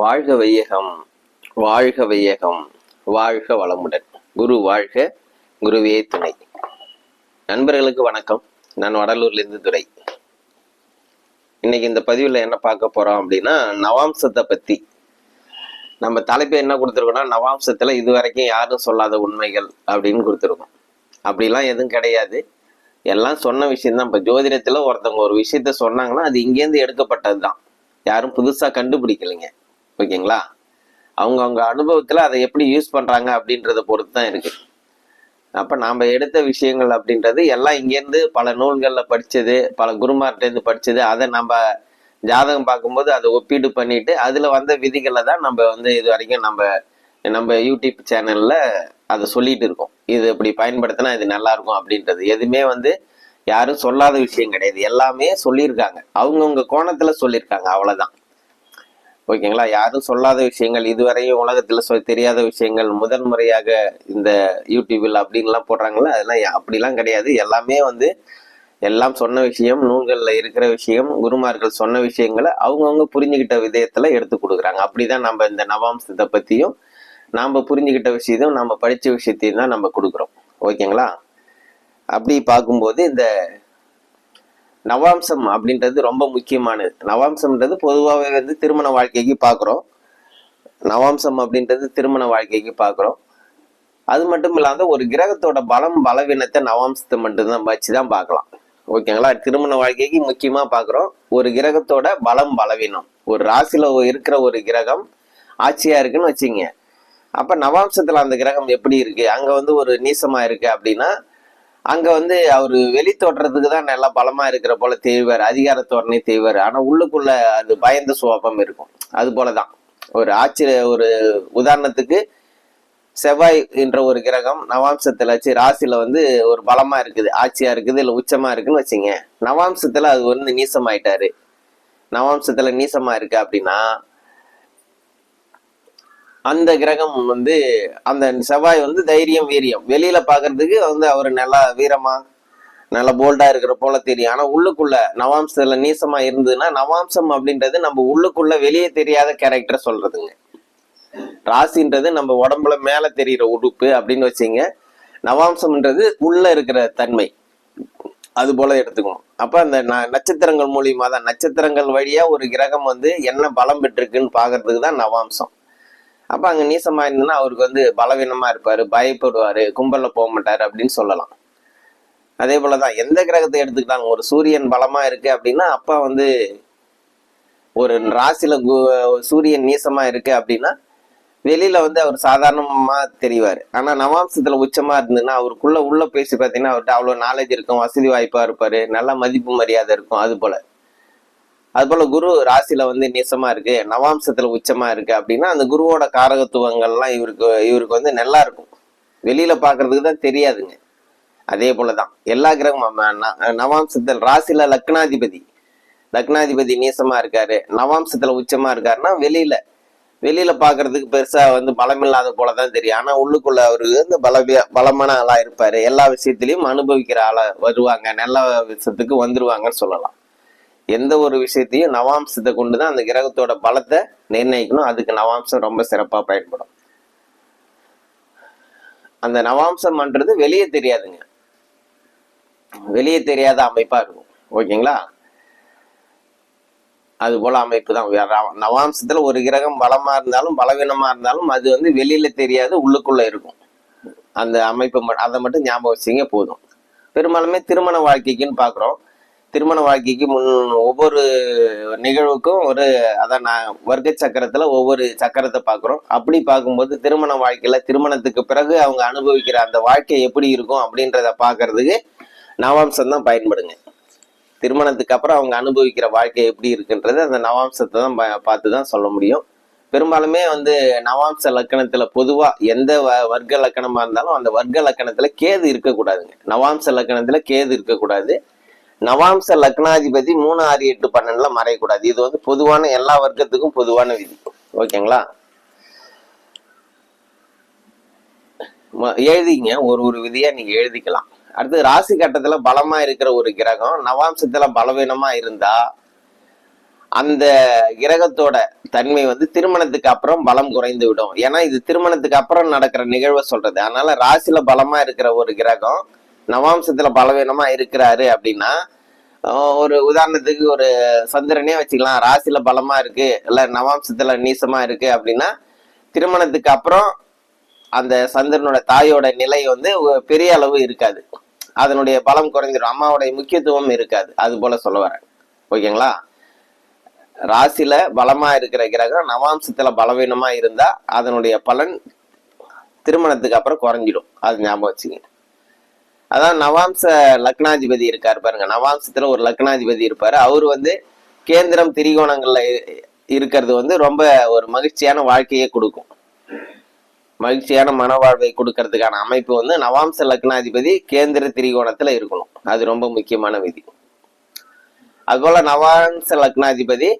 வாழ்க வையகம் வாழ்க வையகம் வாழ்க வளமுடன். குரு வாழ்க குருவே துணை. நண்பர்களுக்கு வணக்கம். நான் வடலூர்லேருந்து துறை இன்னைக்கு இந்த பதிவில் என்ன பார்க்க போறோம் அப்படின்னா நவாம்சத்தை பற்றி நம்ம தலைப்பு என்ன கொடுத்துருக்கோம்னா நவாம்சத்துல இது வரைக்கும் யாரும் சொல்லாத உண்மைகள் அப்படின்னு கொடுத்துருக்கோம். அப்படிலாம் எதுவும் கிடையாது. எல்லாம் சொன்ன விஷயம்தான் இப்போ ஜோதிடத்தில் ஒருத்தவங்க ஒரு விஷயத்த சொன்னாங்கன்னா அது இங்கேருந்து எடுக்கப்பட்டது தான் யாரும் புதுசா கண்டுபிடிக்கலைங்க. ஓகேங்களா? அவங்கவுங்க அனுபவத்தில் அதை எப்படி யூஸ் பண்ணுறாங்க அப்படின்றத பொறுத்து தான் இருக்குது அப்போ நாம் எடுத்த விஷயங்கள் அப்படின்றது எல்லாம் இங்கேருந்து பல நூல்களில் படித்தது பல குருமார்கிட்டேருந்து படித்தது படிச்சது அதை நம்ம ஜாதகம் பார்க்கும்போது அதை ஒப்பீடு பண்ணிட்டு அதில் வந்த விதிகளை தான் நம்ம வந்து இது வரைக்கும் நம்ம நம்ம யூடியூப் சேனலில் அதை சொல்லிட்டு இருக்கோம். இது இப்படி பயன்படுத்தினா இது நல்லாயிருக்கும் அப்படின்றது. எதுவுமே வந்து யாரும் சொல்லாத விஷயம் கிடையாது. எல்லாமே சொல்லியிருக்காங்க. அவங்கவுங்க கோணத்தில் சொல்லியிருக்காங்க. அவ்வளோதான் ஓகேங்களா? யாரும் சொல்லாத விஷயங்கள் இதுவரையும் உலகத்தில் சொ தெரியாத விஷயங்கள் முதன் முறையாக இந்த யூடியூபில் அப்படின்லாம் போடுறாங்களா அதெல்லாம் அப்படிலாம் கிடையாது. எல்லாமே வந்து எல்லாம் சொன்ன விஷயம் நூல்களில் இருக்கிற விஷயம் குருமார்கள் சொன்ன விஷயங்களை அவங்கவுங்க புரிஞ்சுக்கிட்ட விதயத்தில் எடுத்து கொடுக்குறாங்க. அப்படிதான் நம்ம இந்த நவாம்சத்தை பற்றியும் நாம் புரிஞ்சுக்கிட்ட விஷயத்தையும் நம்ம படித்த விஷயத்தையும் தான் நம்ம கொடுக்குறோம். ஓகேங்களா? அப்படி பார்க்கும்போது இந்த நவாம்சம் அப்படின்றது ரொம்ப முக்கியமானது. நவாம்சம்ன்றது பொதுவாகவே வந்து திருமண வாழ்க்கைக்கு பார்க்குறோம் நவாம்சம் அப்படின்றது திருமண வாழ்க்கைக்கு பார்க்குறோம் அது மட்டும் இல்லாமல் ஒரு கிரகத்தோட பலம் பலவீனத்தை நவாம்சத்தை மட்டும்தான் வச்சு தான் பார்க்கலாம் ஓகேங்களா? திருமண வாழ்க்கைக்கு முக்கியமாக பார்க்குறோம் ஒரு கிரகத்தோட பலம் பலவீனம். ஒரு ராசியில் இருக்கிற ஒரு கிரகம் ஆட்சியாக இருக்குன்னு வச்சுங்க அப்போ நவாம்சத்தில் அந்த கிரகம் எப்படி இருக்குது அங்கே வந்து ஒரு நீசமாக இருக்குது அப்படின்னா அங்க வந்து அவர் வெளி தோற்றத்துக்கு தான் நல்லா பலமா இருக்கிற போல தெய்வார் அதிகார தோரணை தெரிவார் ஆனா உள்ளுக்குள்ள அது பயந்த சுவாபம் இருக்கும். அது போலதான். ஒரு ஆச்சரிய ஒரு உதாரணத்துக்கு செவ்வாய் என்ற ஒரு கிரகம் நவாம்சத்துல வச்சு ராசியில வந்து ஒரு பலமா இருக்குது. ஆட்சியா இருக்குது இல்ல உச்சமா இருக்குன்னு வச்சுங்க. நவாம்சத்துல அது வந்து நீசமாயிட்டாரு. நவாம்சத்துல நீசமா இருக்கு அப்படின்னா அந்த கிரகம் வந்து அந்த செவ்வாய் வந்து தைரியம் வீரியம். வெளியில பாக்குறதுக்கு வந்து அவர் நல்லா வீரமா நல்லா போல்டா இருக்கிற போல தெரியும். ஆனா உள்ளுக்குள்ள நவாம்சத்துல நீசமா இருந்ததுன்னா நவாம்சம் அப்படின்றது நம்ம உள்ளுக்குள்ள வெளியே தெரியாத கேரக்டர் சொல்றதுங்க. ராசின்றது நம்ம உடம்புல மேல தெரியிற உடுப்பு அப்படின்னு வச்சுங்க. நவாம்சம்ன்றது உள்ள இருக்கிற தன்மை. அது போல எடுத்துக்கணும். அப்ப அந்த ந- நட்சத்திரங்கள் மூலியமா தான் நட்சத்திரங்கள் வழியா ஒரு கிரகம் வந்து என்ன பலம் பெற்றிருக்குன்னு பாக்குறதுக்கு தான் நவாம்சம். அப்போ அங்கே நீசமாக இருந்ததுன்னா அவருக்கு வந்து பலவீனமாக இருப்பார் பயப்படுவார் கும்பலில் போக மாட்டார் அப்படின்னு சொல்லலாம். அதே போலதான் எந்த கிரகத்தை எடுத்துக்கிட்டாலும் ஒரு சூரியன் பலமாக இருக்கு அப்படின்னா அப்பா வந்து ஒரு ராசியில் சூரியன் நீசமாக இருக்கு அப்படின்னா வெளியில் வந்து அவர் சாதாரணமாக தெரிவார். ஆனால் நவாம்சத்தில் உச்சமாக இருந்ததுன்னா அவருக்குள்ளே உள்ளே பேசி பார்த்தீங்கன்னா அவர்கிட்ட அவ்வளோ நாலேஜ் இருக்கும் வசதி வாய்ப்பாக இருப்பார் நல்ல மதிப்பு மரியாதை இருக்கும் அது போல். அது போல குரு ராசியில வந்து நீசமா இருக்கு நவாம்சத்துல உச்சமா இருக்கு அப்படின்னா அந்த குருவோட காரகத்துவங்கள்லாம் இவருக்கு இவருக்கு வந்து நல்லா இருக்கும். வெளியில பாக்குறதுக்கு தான் தெரியாதுங்க. அதே போலதான் எல்லா கிரகமும் நவாம்சத்தில் ராசியில லக்னாதிபதி லக்னாதிபதி நீசமா இருக்காரு நவாம்சத்துல உச்சமா இருக்காருன்னா வெளியில வெளியில பாக்குறதுக்கு பெருசா வந்து பலமில்லாத போலதான் தெரியும். ஆனா உள்ளுக்குள்ள அவரு வந்து பலவிய பலமான ஆளா இருப்பாரு. எல்லா விஷயத்திலயும் அனுபவிக்கிற ஆளா வருவாங்க நல்ல விஷயத்துக்கு வந்துருவாங்கன்னு சொல்லலாம். எந்த ஒரு விஷயத்தையும் நவாம்சத்தை கொண்டு தான் அந்த கிரகத்தோட பலத்தை நிர்ணயிக்கணும். அதுக்கு நவாம்சம் ரொம்ப சிறப்பாக பயன்படும். அந்த நவாம்சம்ன்றது வெளியே தெரியாதுங்க. வெளியே தெரியாத அமைப்பாக இருக்கும். ஓகேங்களா? அது போல அமைப்பு தான். நவாம்சத்தில் நவாம்சத்துல ஒரு கிரகம் பலமா இருந்தாலும் பலவீனமா இருந்தாலும் அது வந்து வெளியில தெரியாது உள்ளுக்குள்ள இருக்கும். அந்த அமைப்பு அதை மட்டும் ஞாபகம் வச்சிங்க போதும். பெரும்பாலுமே திருமண வாழ்க்கைக்குன்னு பார்க்குறோம் திருமண வாழ்க்கைக்கு முன் ஒவ்வொரு நிகழ்வுக்கும் ஒரு அதான் நான் வர்க்க சக்கரத்தில் ஒவ்வொரு சக்கரத்தை பார்க்குறோம். அப்படி பார்க்கும்போது திருமண வாழ்க்கையில் திருமணத்துக்கு பிறகு அவங்க அனுபவிக்கிற அந்த வாழ்க்கை எப்படி இருக்கும் அப்படின்றத பார்க்கறதுக்கு நவாம்சம் தான் பயன்படுங்க. திருமணத்துக்கு அப்புறம் அவங்க அனுபவிக்கிற வாழ்க்கை எப்படி இருக்குன்றது அந்த நவாம்சத்தை தான் பார்த்து தான் சொல்ல முடியும். பெரும்பாலுமே வந்து நவாம்ச லக்கணத்துல பொதுவா எந்த வ- வர்க்க லக்கணமா இருந்தாலும் அந்த வர்க்க லக்கணத்துல கேது இருக்கக்கூடாதுங்க. நவாம்ச லக்கணத்துல கேது இருக்கக்கூடாது. நவாம்ச லக்னாதிபதி மூணு ஆறு எட்டு பன்னெண்டுல மறையக்கூடாது. இது வந்து பொதுவான எல்லா வர்க்கத்துக்கும் பொதுவான விதி. ஓகேங்களா? எழுதிங்க. ஒரு ஒரு விதியா நீங்க எழுதிக்கலாம். அடுத்து ராசி கட்டத்துல பலமா இருக்கிற ஒரு கிரகம் நவாம்சத்துல பலவீனமா இருந்தா அந்த கிரகத்தோட தன்மை வந்து திருமணத்துக்கு அப்புறம் பலம் குறைந்து விடும் ஏன்னா இது திருமணத்துக்கு அப்புறம் நடக்கிற நிகழ்வை சொல்றது. அதனால ராசியில பலமா இருக்கிற ஒரு கிரகம் நவாம்சத்துல பலவீனமா இருக்கிறாரு அப்படின்னா ஒரு உதாரணத்துக்கு ஒரு சந்திரனே வச்சுக்கலாம். ராசியில பலமா இருக்கு இல்ல நவாம்சத்துல நீசமா இருக்கு அப்படின்னா திருமணத்துக்கு அப்புறம் அந்த சந்திரனோட தாயோட நிலை வந்து பெரிய அளவு இருக்காது. அதனுடைய பலம் குறைஞ்சிடும் அம்மாவுடைய முக்கியத்துவம் இருக்காது. அது போல சொல்ல வரேன். ஓகேங்களா? ராசியில பலமா இருக்கிற கிரகம் நவாம்சத்துல பலவீனமா இருந்தா அதனுடைய பலன் திருமணத்துக்கு அப்புறம் குறைஞ்சிடும். அது ஞாபகம் வச்சுக்கோங்க. அதான் நவாம்ச லக்னாதிபதி இருக்கார் பாருங்க. நவாம்சத்துல ஒரு லக்னாதிபதி இருப்பாரு. அவர் வந்து கேந்திரம் திரிகோணங்கள்ல இருக்கிறது வந்து ரொம்ப ஒரு மகிழ்ச்சியான வாழ்க்கையை கொடுக்கும். மகிழ்ச்சியான மனவாழ்வை கொடுக்கறதுக்கான அமைப்பு வந்து நவாம்ச லக்னாதிபதி கேந்திர திரிகோணத்துல இருக்கணும். அது ரொம்ப முக்கியமான விதி. அதுபோல நவாம்ச லக்னாதிபதி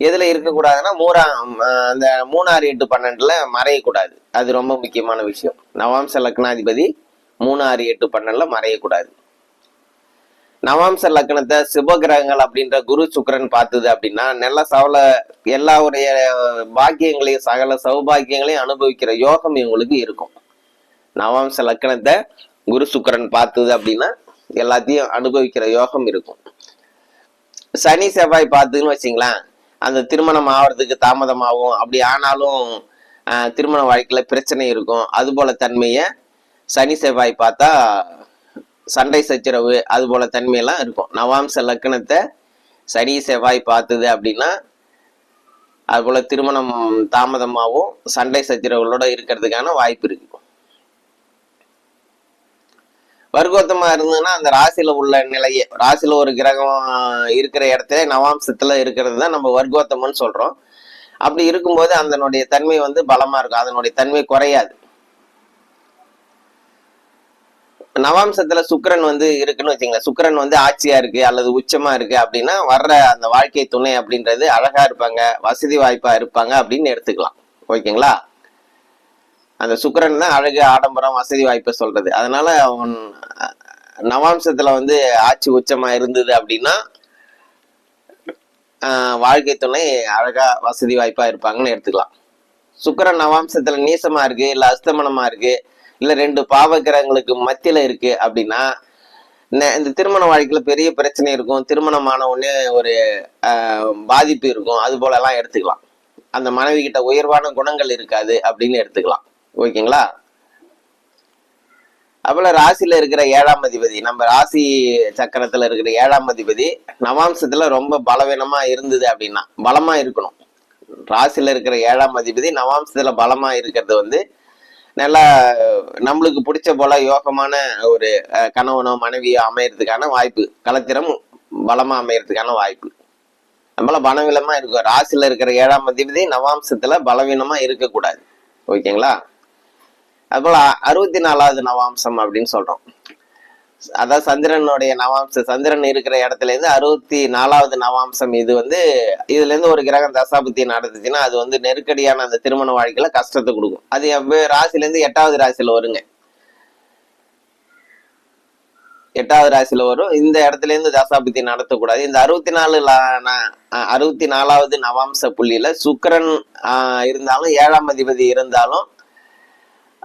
எதுல இருக்கக்கூடாதுன்னா மூறாம் அந்த மூணாறு எட்டு பன்னெண்டுல மறையக்கூடாது. அது ரொம்ப முக்கியமான விஷயம். நவாம்ச லக்னாதிபதி மூணாறு எட்டு பன்னெண்டுல மறையக்கூடாது. நவாம்ச லக்னத்தை சுபகிரகங்கள் அப்படின்ற குரு சுக்கரன் பார்த்தது அப்படின்னா நல்ல சவல எல்லாருடைய பாக்கியங்களையும் சகல சௌபாக்கியங்களையும் அனுபவிக்கிற யோகம் இவங்களுக்கு இருக்கும். நவாம்ச லக்னத்தை குரு சுக்கரன் பார்த்தது அப்படின்னா எல்லாத்தையும் அனுபவிக்கிற யோகம் இருக்கும். சனி செவ்வாய் பார்த்துன்னு வச்சிங்களேன் அந்த திருமணம் ஆகிறதுக்கு தாமதமாகும். அப்படி ஆனாலும் திருமண வாழ்க்கையில் பிரச்சனை இருக்கும். அதுபோல தன்மையை சனி செவ்வாய் பார்த்தா சண்டை சச்சரவு அது போல தன்மையெல்லாம் இருக்கும். நவாம்ச லக்கணத்தை சனி செவ்வாய் பார்த்தது அப்படின்னா அது போல திருமணம் தாமதமாகவும் சண்டை சச்சரவுகளோட இருக்கிறதுக்கான வாய்ப்பு இருக்கு. வர்க்கோத்தமா இருந்ததுன்னா அந்த ராசியில உள்ள நிலையே ராசியில ஒரு கிரகம் இருக்கிற இடத்துல நவாம்சத்துல இருக்கிறது தான் நம்ம வர்க்கோத்தமன்னு சொல்றோம். அப்படி இருக்கும்போது அதனுடைய தன்மை வந்து பலமா இருக்கும். அதனுடைய தன்மை குறையாது. நவாம்சத்துல சுக்கரன் வந்து இருக்குன்னு வச்சுங்களேன் சுக்கிரன் வந்து ஆட்சியா இருக்கு அல்லது உச்சமா இருக்கு அப்படின்னா வர்ற அந்த வாழ்க்கை துணை அப்படின்றது அழகா இருப்பாங்க வசதி வாய்ப்பா இருப்பாங்க அப்படின்னு எடுத்துக்கலாம். ஓகேங்களா? அந்த சுக்கரன் தான் அழகு ஆடம்பரம் வசதி வாய்ப்பை சொல்றது. அதனால அவன் நவாம்சத்துல வந்து ஆட்சி உச்சமா இருந்தது அப்படின்னா வாழ்க்கை துணை அழகா வசதி வாய்ப்பா இருப்பாங்கன்னு எடுத்துக்கலாம். சுக்கரன் நவாம்சத்துல நீசமா இருக்கு இல்ல அஸ்தமனமா இருக்கு. இல்ல ரெண்டு பாவகிரகங்களுக்கு மத்தியில இருக்கு அப்படின்னா இந்த திருமண வாழ்க்கையில பெரிய பிரச்சனை இருக்கும். திருமணமான உடனே ஒரு பாதிப்பு இருக்கும். அது போல எல்லாம் எடுத்துக்கலாம். அந்த மனைவி கிட்ட உயர்வான குணங்கள் இருக்காது அப்படின்னு எடுத்துக்கலாம். ஓகேங்களா? அப்பல ராசியில இருக்கிற ஏழாம் அதிபதி நம்ம ராசி சக்கரத்துல இருக்கிற ஏழாம் அதிபதி நவாம்சத்துல ரொம்ப பலவீனமா இருந்தது அப்படின்னா பலமா இருக்கணும். ராசியில இருக்கிற ஏழாம் அதிபதி நவாம்சத்துல பலமா இருக்கிறது வந்து நல்லா நம்மளுக்கு பிடிச்ச போல யோகமான ஒரு அஹ், கணவனோ மனைவியோ அமையறதுக்கான வாய்ப்பு கலத்திரம் பலமா அமையறதுக்கான வாய்ப்பு. நம்மள பலவீனமா இருக்கும். ராசியில இருக்கிற ஏழாம் அதிபதி நவாம்சத்துல பலவீனமா இருக்கக்கூடாது. ஓகேங்களா? அதுபோல அறுபத்தி நாலாவது நவாம்சம் அப்படின்னு சொல்றோம். அதான் சந்திரனுடைய நவாம்சம். சந்திரன் இருக்கிற இடத்துல இருந்து அறுபத்தி நாலாவது நவாம்சம். இது வந்து இதுல இருந்து ஒரு கிரகம் தசாபுத்தி நடந்துச்சுன்னா அது வந்து நெருக்கடியான அந்த திருமண வாழ்க்கையில கஷ்டத்தை கொடுக்கும். அது ராசில இருந்து எட்டாவது ராசியில வருங்க. எட்டாவது ராசியில வரும். இந்த இடத்துல இருந்து தசாபுத்தி நடத்தக்கூடாது. இந்த அறுபத்தி நாலு அறுபத்தி நாலாவது நவாம்ச புள்ளியில சுக்கரன் ஆஹ், இருந்தாலும் ஏழாம் அதிபதி இருந்தாலும்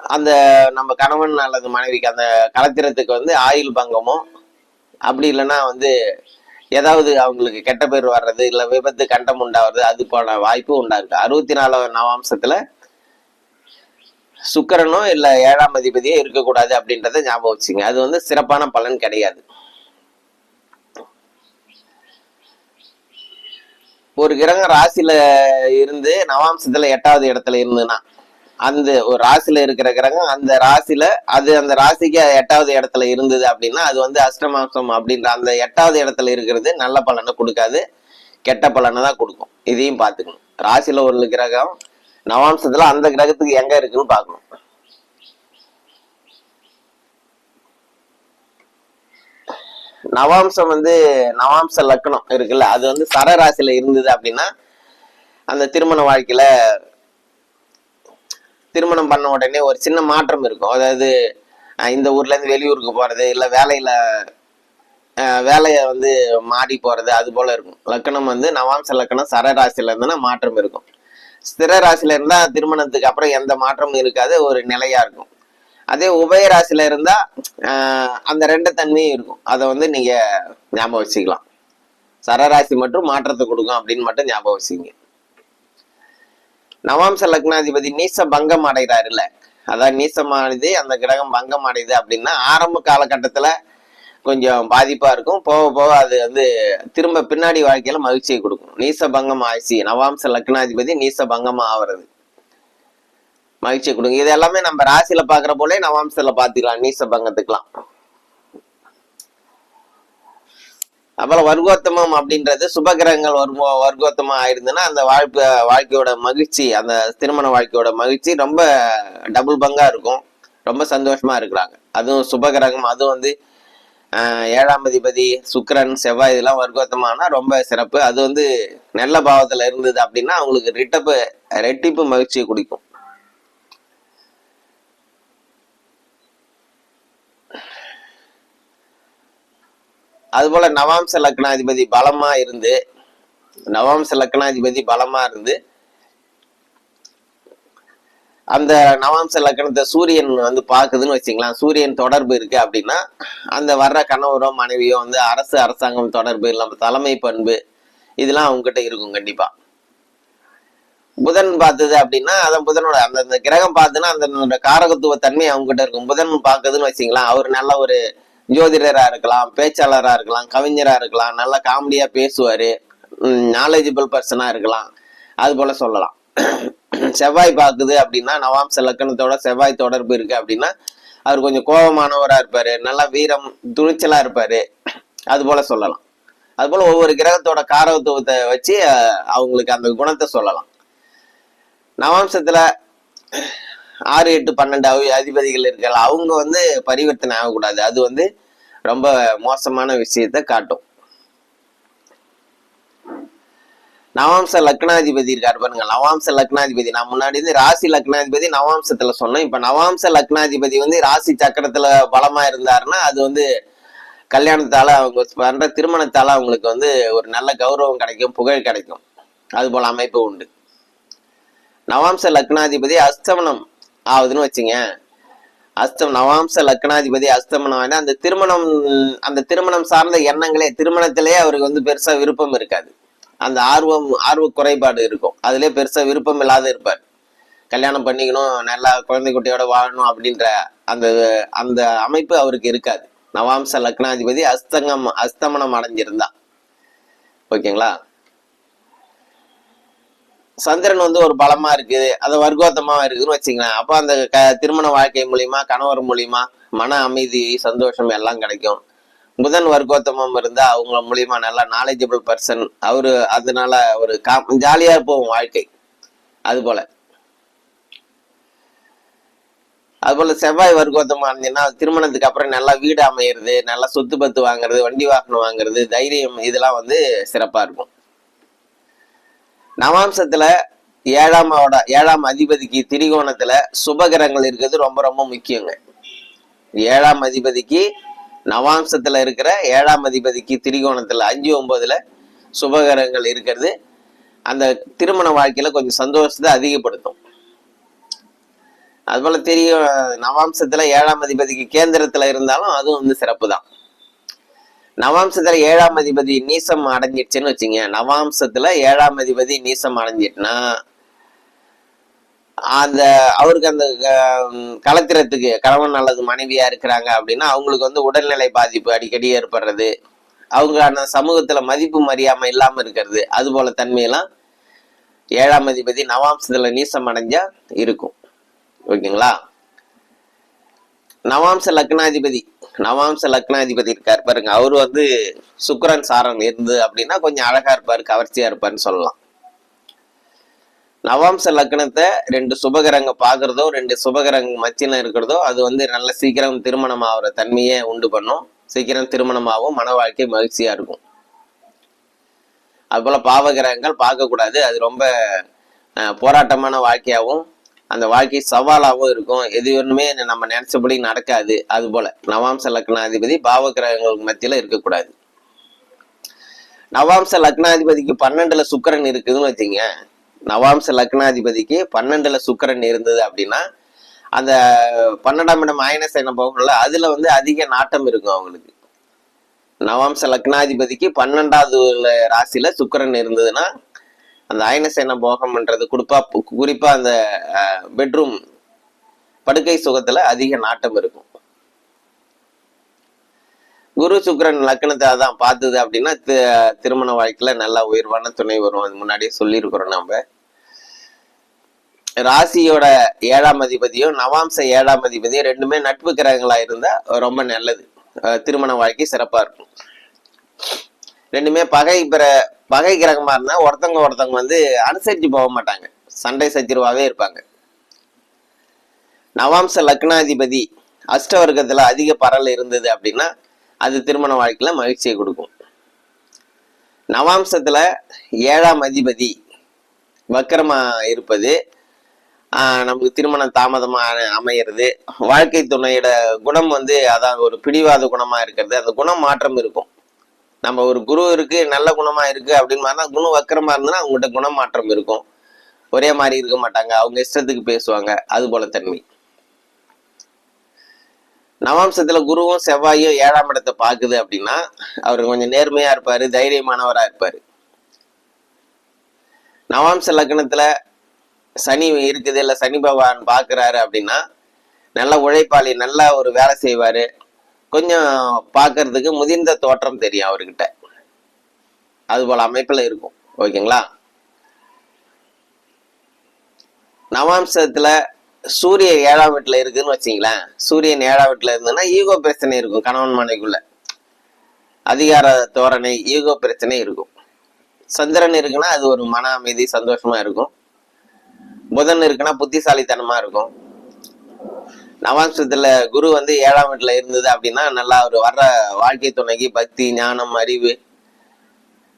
அந்த நம்ம கணவன் அல்லது மனைவிக்கு அந்த கலத்திரத்துக்கு வந்து ஆயுள் பங்கமோ அப்படி இல்லைன்னா வந்து ஏதாவது அவங்களுக்கு கெட்ட பேர் வர்றது இல்ல விபத்து கண்டம் உண்டாவது அது போல வாய்ப்பு உண்டாருக்கு அறுபத்தி நாலாவது நவாம்சத்துல சுக்கரனோ இல்ல ஏழாம் அதிபதியோ இருக்கக்கூடாது அப்படின்றத ஞாபகம் வச்சுங்க. அது வந்து சிறப்பான பலன் கிடையாது. ஒரு கிரகம் ராசியில இருந்து நவாம்சத்துல எட்டாவது இடத்துல இருந்துன்னா அந்த ஒரு ராசியில இருக்கிற கிரகம் அந்த ராசியில அது அந்த ராசிக்கு எட்டாவது இடத்துல இருந்தது அப்படின்னா அது வந்து அஷ்டமாசம் அப்படின்ற அந்த எட்டாவது இடத்துல இருக்கிறது நல்ல பலனை கொடுக்காது. கெட்ட பலனை தான் கொடுக்கும். இதையும் பார்த்துக்கணும். ராசியில ஒரு கிரகம் நவாம்சத்துல அந்த கிரகத்துக்கு எங்க இருக்குன்னு பார்க்கணும். நவாம்சம் வந்து நவாம்ச லக்னம் இருக்குல்ல அது வந்து சரராசியில இருந்தது அப்படின்னா அந்த திருமண வாழ்க்கையில திருமணம் பண்ண உடனே ஒரு சின்ன மாற்றம் இருக்கும். அதாவது இந்த ஊர்ல இருந்து வெளியூருக்கு போறது இல்ல வேலையில வேலையை வந்து மாறி போறது அது போல இருக்கும். லக்கணம் வந்து நவாம்ச லக்கணம் சரராசியில இருந்ததுன்னா மாற்றம் இருக்கும். ஸ்திர ராசியில இருந்தா திருமணத்துக்கு அப்புறம் எந்த மாற்றமும் இருக்காது ஒரு நிலையா இருக்கும். அதே உபய ராசியில இருந்தா அந்த ரெண்டு தன்மையும் இருக்கும். அதை வந்து நீங்க ஞாபகம் வச்சுக்கலாம். சரராசி மட்டும் மாற்றத்தை கொடுக்கும் அப்படின்னு மட்டும் ஞாபகம் வச்சுங்க நவாம்ச லக்னாதிபதி நீச பங்கம் அடைகிறாருல்ல. அதான் நீசமானது அந்த கிரகம் பங்கம் அடையுது அப்படின்னா ஆரம்ப காலகட்டத்துல கொஞ்சம் பாதிப்பா இருக்கும். போக போக அது வந்து திரும்ப பின்னாடி வாழ்க்கையில மகிழ்ச்சியை கொடுக்கும். நீச பங்கம் ஆயிடுச்சு. நவாம்ச லக்னாதிபதி நீச பங்கம் ஆவறது. மகிழ்ச்சியை கொடுக்கும். இது எல்லாமே நம்ம ராசியில பாக்குற போலே நவாம்சல பாத்துக்கலாம் நீச பங்கத்துக்கலாம் அப்புறம் வர்க்கோத்தமம் அப்படின்றது சுபகிரகங்கள் வர்க்கோ வர்க்கோத்தமம் ஆயிருந்ததுன்னா அந்த வாழ்க்கை வாழ்க்கையோட மகிழ்ச்சி அந்த திருமண வாழ்க்கையோட மகிழ்ச்சி ரொம்ப டபுள் பங்கா இருக்கும். ரொம்ப சந்தோஷமா இருக்கிறாங்க. அதுவும் சுபகிரகம் அதுவும் வந்து ஆஹ், ஏழாம் அதிபதி சுக்கரன் செவ்வாய் இதெல்லாம் வர்க்கோத்தமானா ரொம்ப சிறப்பு. அது வந்து நல்ல பாவத்துல இருந்தது அப்படின்னா அவங்களுக்கு ரிட்டப்பு ரெட்டிப்பு மகிழ்ச்சியை குடிக்கும். அதுபோல நவாம்ச லக்னாதிபதி பலமா இருந்து நவாம்ச லக்னாதிபதி பலமா இருந்து அந்த நவாம்ச லக்கணத்தை சூரியன் வந்து பார்க்குதுன்னு வச்சுக்கலாம் சூரியன் தொடர்பு இருக்கு அப்படின்னா அந்த வர்ற கணவரோ மனைவியோ வந்து அரசு அரசாங்கம் தொடர்பு இல்லாம தலைமை பண்பு இதெல்லாம் அவங்ககிட்ட இருக்கும் கண்டிப்பா. புதன் பார்த்தது அப்படின்னா அதான் புதனோட அந்த அந்த கிரகம் பார்த்துன்னா அந்த காரகத்துவ தன்மை அவங்ககிட்ட இருக்கும். புதன் பார்க்குதுன்னு வச்சுக்கலாம் அவர் நல்ல ஒரு ஜோதிடரா இருக்கலாம் பேச்சாளரா இருக்கலாம் கவிஞரா இருக்கலாம் நல்லா காமெடியா பேசுவாரு நாலேஜபிள் பர்சனா இருக்கலாம். அது போல சொல்லலாம். செவ்வாய் பார்க்குது அப்படின்னா நவாம்ச லக்கணத்தோட செவ்வாய் தொடர்பு இருக்கு அப்படின்னா அவர் கொஞ்சம் கோபமானவரா இருப்பாரு நல்லா வீரம் துணிச்சலா இருப்பாரு. அது போல சொல்லலாம். அது போல ஒவ்வொரு கிரகத்தோட காரகத்துவத்தை வச்சு அவங்களுக்கு அந்த குணத்தை சொல்லலாம். நவாம்சத்துல ஆறு எட்டு பன்னெண்டு அவி- அதிபதிகள் இருக்காங்க அவங்க வந்து பரிவர்த்தனை ஆகக்கூடாது. அது வந்து ரொம்ப மோசமான விஷயத்த காட்டும். நவாம்ச லக்னாதிபதி இருக்காரு பாருங்க. நவாம்ச லக்னாதிபதி. நான் முன்னாடி இருந்து ராசி லக்னாதிபதி நவாம்சத்துல சொன்னேன். இப்ப நவாம்ச லக்னாதிபதி வந்து ராசி சக்கரத்துல பலமா இருந்தாருன்னா அது வந்து கல்யாணத்தால அவங்க பண்ற திருமணத்தால அவங்களுக்கு வந்து ஒரு நல்ல கௌரவம் கிடைக்கும் புகழ் கிடைக்கும். அது போல அமைப்பு உண்டு. நவாம்ச லக்னாதிபதி அஸ்தமனம் ஆகுதுன்னு வச்சுங்க அஸ்தம் நவாம்ச லக்னாதிபதி அஸ்தமனம் அந்த திருமணம் அந்த திருமணம் சார்ந்த எண்ணங்களே திருமணத்திலேயே அவருக்கு வந்து பெருசா விருப்பம் இருக்காது. அந்த ஆர்வம் ஆர்வ குறைபாடு இருக்கும். அதுலேயே பெருசா விருப்பம் இல்லாத இருப்பார். கல்யாணம் பண்ணிக்கணும் நல்லா குழந்தை குட்டியோட வாழணும் அப்படின்ற அந்த அந்த அமைப்பு அவருக்கு இருக்காது. நவாம்ச லக்னாதிபதி அஸ்தங்கம் அஸ்தமனம் அடைஞ்சிருந்தா. ஓகேங்களா? சந்திரன் வந்து ஒரு பலமா இருக்குது அது வர்க்கோத்தமா இருக்குதுன்னு வச்சுக்கலாம் அப்போ அந்த க திருமண வாழ்க்கை மூலியமா கணவர் மூலியமா மன அமைதி சந்தோஷம் எல்லாம் கிடைக்கும். புதன் வர்க்கோத்தமம் இருந்தா அவங்க மூலியமா நல்லா நாலேஜபிள் பர்சன் அவரு அதனால ஒரு கா ஜாலியா போகும் வாழ்க்கை. அது போல அது போல செவ்வாய் வர்க்கோத்தமா இருந்தீங்கன்னா திருமணத்துக்கு அப்புறம் நல்லா வீடு அமையிறது நல்லா சொத்து பத்து வாங்குறது வண்டி வாகனம் வாங்குறது தைரியம் இதெல்லாம் வந்து சிறப்பா இருக்கும். நவாம்சத்துல ஏழாமோட ஏழாம் அதிபதிக்கு திரிகோணத்துல சுபகிரகங்கள் இருக்கிறது ரொம்ப ரொம்ப முக்கியங்க. ஏழாம் அதிபதிக்கு நவாம்சத்துல இருக்கிற ஏழாம் அதிபதிக்கு திரிகோணத்துல அஞ்சு ஒன்பதுல சுபகிரகங்கள் இருக்கிறது. அந்த திருமண வாழ்க்கையில கொஞ்சம் சந்தோஷத்தை அதிகப்படுத்தும். அதுபோல தெரியும் நவாம்சத்துல ஏழாம் அதிபதிக்கு கேந்திரத்துல இருந்தாலும் அதுவும் வந்து சிறப்பு தான் நவாம்சத்துல ஏழாம் அதிபதி நீசம் அடைஞ்சிடுச்சுன்னு வச்சுங்க. நவாம்சத்துல ஏழாம் அதிபதி நீசம் அடைஞ்சிட்டுனா அந்த அவருக்கு அந்த கலத்திரத்துக்கு கணவன் அல்லது மனைவியா இருக்கிறாங்க அப்படின்னா அவங்களுக்கு வந்து உடல்நிலை பாதிப்பு அடிக்கடி ஏற்படுறது. அவங்களான சமூகத்துல மதிப்பு மரியாமை இல்லாம இருக்கிறது. அது போல தன்மையெல்லாம் ஏழாம் அதிபதி நவாம்சத்துல நீசம் அடைஞ்சா இருக்கும். ஓகேங்களா? நவாம்ச லக்னாதிபதி. நவாம்ச லக்னாதிபதி இருக்கார் பாருங்க. அவரு வந்து சுக்கரன் சாரம் இருந்து அப்படின்னா கொஞ்சம் அழகா இருப்பாரு கவர்ச்சியா இருப்பாருன்னு சொல்லலாம். நவாம்ச லக்னத்தை ரெண்டு சுபகரங்க பாக்குறதோ ரெண்டு சுபகரங்க மத்தியில இருக்கிறதோ அது வந்து நல்ல சீக்கிரம் திருமணம் ஆகிற தன்மையை உண்டு பண்ணும். சீக்கிரம் திருமணமாகவும் மன வாழ்க்கை மகிழ்ச்சியா இருக்கும். அதுபோல பாவகிரகங்கள் பார்க்கக்கூடாது. அது ரொம்ப போராட்டமான வாழ்க்கையாகவும் அந்த வாழ்க்கை சவாலாகவும் இருக்கும். எது ஒன்றுமே நம்ம நினைச்சபடி நடக்காது. அது போல. நவாம்ச லக்னாதிபதி பாவ கிரகங்களுக்கு மத்தியில இருக்கக்கூடாது. நவாம்ச லக்னாதிபதிக்கு பன்னெண்டுல சுக்கரன் இருக்குதுன்னு வச்சுங்க நவாம்ச லக்னாதிபதிக்கு பன்னெண்டுல சுக்கிரன் இருந்தது அப்படின்னா அந்த பன்னெண்டாம் இடம் மைனஸ் என்ன போகல அதுல வந்து அதிக நாட்டம் இருக்கும் அவங்களுக்கு. நவாம்ச லக்னாதிபதிக்கு பன்னெண்டாவது ராசியில சுக்கரன் இருந்ததுன்னா அந்த அயனசேன போகம்ன்றது குறிப்பா குறிப்பா அந்த பெட்ரூம் படுக்கை சுகத்துல அதிக நாட்டம் இருக்கும். குரு சுக்கிரன் லக்னத்தை அதான் பார்த்தது அப்படின்னா தி- திருமண வாழ்க்கையில நல்லா உயர்வான துணை வரும். அது முன்னாடியே சொல்லியிருக்கிறோம் நம்ம ராசியோட ஏழாம் அதிபதியும் நவாம்ச ஏழாம் அதிபதியும் ரெண்டுமே நட்பு கிரகங்களா இருந்தா ரொம்ப நல்லது. திருமண வாழ்க்கை சிறப்பா இருக்கும். ரெண்டுமே பகை பிற பகை கிரகமாக இருந்தால் ஒருத்தவங்க ஒருத்தவங்க வந்து அனுசரித்து போக மாட்டாங்க. சண்டை சச்சரவாவே இருப்பாங்க. நவாம்ச லக்னாதிபதி அஷ்டவர்க்கத்தில் அதிக பரல் இருந்தது அப்படின்னா அது திருமண வாழ்க்கையில் மகிழ்ச்சியை கொடுக்கும். நவாம்சத்தில் ஏழாம் அதிபதி வக்கரமாக இருப்பது நமக்கு திருமணம் தாமதமாக அமையிறது வாழ்க்கை துணையோட குணம் வந்து அதான் ஒரு பிடிவாத குணமாக இருக்கிறது அந்த குணம் மாற்றம் இருக்கும். நம்ம ஒரு குரு இருக்கு நல்ல குணமா இருக்கு அப்படின்னு மாதிரி குணம் வக்கரமா இருந்ததுன்னா அவங்ககிட்ட குணமாற்றம் இருக்கும். ஒரே மாதிரி இருக்க மாட்டாங்க. அவங்க இஷ்டத்துக்கு பேசுவாங்க. அது போல தன்மை. நவாம்சத்துல குருவும் செவ்வாயும் ஏழாம் இடத்தை பாக்குது அப்படின்னா அவர் கொஞ்சம் நேர்மையா இருப்பாரு தைரியமானவரா இருப்பாரு. நவாம்ச லக்னத்துல சனி இருக்குது இல்ல சனி பகவான் பாக்குறாரு அப்படின்னா நல்ல உழைப்பாளி நல்லா ஒரு வேலை செய்வாரு. கொஞ்சம் பார்க்கறதுக்கு முதிர்ந்த தோற்றம் தெரியும் அவர்கிட்ட. அது போல அமைப்பில் இருக்கும். ஓகேங்களா? நவாம்சத்தில் சூரியன் ஏழாம் வீட்டில் இருக்குன்னு வச்சிங்களேன். சூரியன் ஏழாம் வீட்டில் இருந்ததுன்னா ஈகோ பிரச்சனை இருக்கும் கணவன் மனைக்குள்ள அதிகார தோரணை ஈகோ பிரச்சனை இருக்கும். சந்திரன் இருக்குன்னா அது ஒரு மன அமைதி சந்தோஷமா இருக்கும். புதன் இருக்குன்னா புத்திசாலித்தனமா இருக்கும். நவாம்சத்துல குரு வந்து ஏழாம் வீட்டுல இருந்தது அப்படின்னா நல்லா அவர் வர்ற வாழ்க்கை துணைக்கு பக்தி ஞானம் அறிவு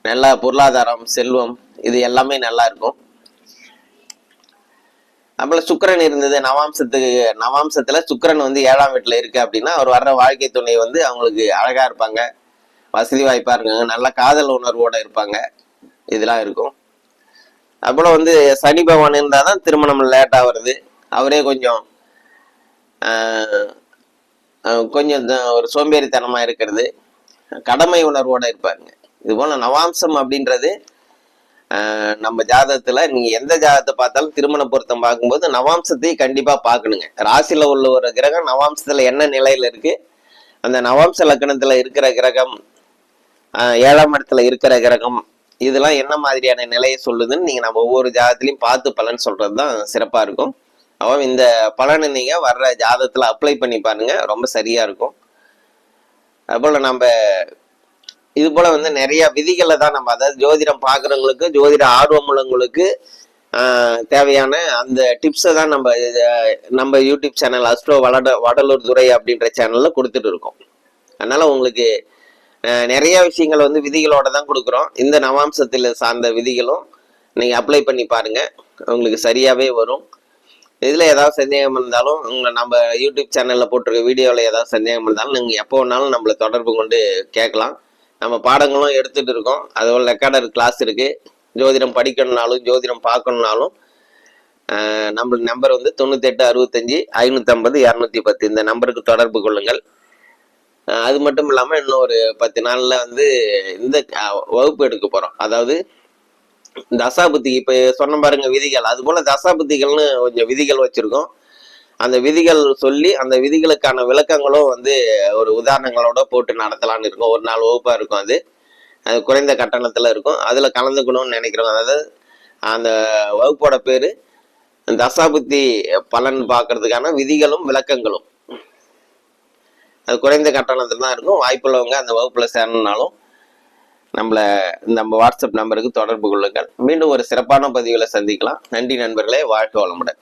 நல்ல பொருளாதாரம் செல்வம் இது எல்லாமே நல்லா இருக்கும். அப்புறம் சுக்கரன் இருந்தது நவாம்சத்துக்கு நவாம்சத்துல சுக்கரன் வந்து ஏழாம் வீட்டுல இருக்கு அப்படின்னா அவர் வர்ற வாழ்க்கை துணை வந்து அவங்களுக்கு அழகா இருப்பாங்க. வசதி வாய்ப்பா இருக்காங்க. நல்ல காதல் உணர்வோட இருப்பாங்க. இதெல்லாம் இருக்கும். அப்புறம் வந்து சனி பகவான் இருந்தாதான் திருமணம் லேட்டா வருது. அவரே கொஞ்சம் கொஞ்சம் ஒரு சோம்பேறித்தனமாக இருக்கிறது. கடமை உணர்வோடு இருப்பாருங்க. இதுபோல் நவாம்சம் அப்படின்றது நம்ம ஜாதகத்தில் நீங்கள் எந்த ஜாதகத்தை பார்த்தாலும் திருமண பொருத்தம் பார்க்கும்போது நவாம்சத்தையும் கண்டிப்பாக பார்க்கணுங்க. ராசியில் உள்ள ஒரு கிரகம் நவாம்சத்தில் என்ன நிலையில் இருக்குது அந்த நவாம்ச லக்கணத்தில் இருக்கிற கிரகம் ஏழாம் இடத்துல இருக்கிற கிரகம் இதெல்லாம் என்ன மாதிரியான நிலையை சொல்லுதுன்னு நீங்கள் நம்ம ஒவ்வொரு ஜாதத்துலையும் பார்த்து பலன் சொல்கிறது தான் சிறப்பாக இருக்கும். அவன் இந்த பலனை நீங்கள் வர்ற ஜாதத்தில் அப்ளை பண்ணி பாருங்க. ரொம்ப சரியாக இருக்கும். அதுபோல் நம்ம இது போல் வந்து நிறையா விதிகளை தான் நம்ம அதாவது ஜோதிடம் பார்க்குறவங்களுக்கு ஜோதிட ஆர்வம் உள்ளவங்களுக்கு தேவையான அந்த டிப்ஸை தான் நம்ம நம்ம யூடியூப் சேனல் அஸ்ட்ரோ வடட வடலூர் துறை அப்படின்ற சேனலில் கொடுத்துட்டு இருக்கோம். அதனால் உங்களுக்கு நிறைய விஷயங்கள் வந்து விதிகளோட தான் கொடுக்குறோம். இந்த நவாம்சத்தில் சார்ந்த விதிகளும் நீங்கள் அப்ளை பண்ணி பாருங்கள் உங்களுக்கு சரியாகவே வரும். இதில் ஏதாவது சந்தேகம் இருந்தாலும் உங்க நம்ம யூடியூப் சேனலில் போட்டிருக்க வீடியோவில் ஏதாவது சந்தேகம் இருந்தாலும் நீங்கள் எப்போ வேணாலும் நம்மளை தொடர்பு கொண்டு கேட்கலாம். நம்ம பாடங்களும் எடுத்துகிட்டு இருக்கோம். அதுபோல் ரெக்கார்டர் கிளாஸ் இருக்குது ஜோதிடம் படிக்கணும்னாலும் ஜோதிடம் பார்க்கணுன்னாலும் நம்மளுக்கு நம்ம நம்பர் வந்து தொண்ணூத்தெட்டு அறுபத்தஞ்சி ஐநூற்றம்பது இரநூத்தி பத்து. இந்த நம்பருக்கு தொடர்பு கொள்ளுங்கள். அது மட்டும் இல்லாமல் இன்னும் ஒரு பத்து நாளில் வந்து இந்த வகுப்பு எடுக்க போகிறோம் அதாவது தசாபுத்தி இப்ப சொன்ன பாருங்க விதிகள். அது போல தசாபுத்திகள்னு கொஞ்சம் விதிகள் வச்சிருக்கோம். அந்த விதிகள் சொல்லி அந்த விதிகளுக்கான விளக்கங்களும் வந்து ஒரு உதாரணங்களோட போட்டு நடத்தலாம்னு இருக்கும். ஒரு நாள் வகுப்பா இருக்கும் அது. அது குறைந்த கட்டணத்துல இருக்கும். அதுல கலந்துக்கணும்னு நினைக்கிறோம். அதாவது அந்த வகுப்போட பேரு தசாபுத்தி பலன் பார்க்கறதுக்கான விதிகளும் விளக்கங்களும். அது குறைந்த கட்டணத்துல தான் இருக்கும். வாய்ப்புள்ளவங்க அந்த வகுப்புல சேரணும்னாலும் நம்மளை நம்ம வாட்ஸ்அப் நம்பருக்கு தொடர்பு கொள்ளுங்கள். மீண்டும் ஒரு சிறப்பான பதிவில் சந்திக்கலாம். நன்றி நண்பர்களே வாழ்க்கை வளமுடன்.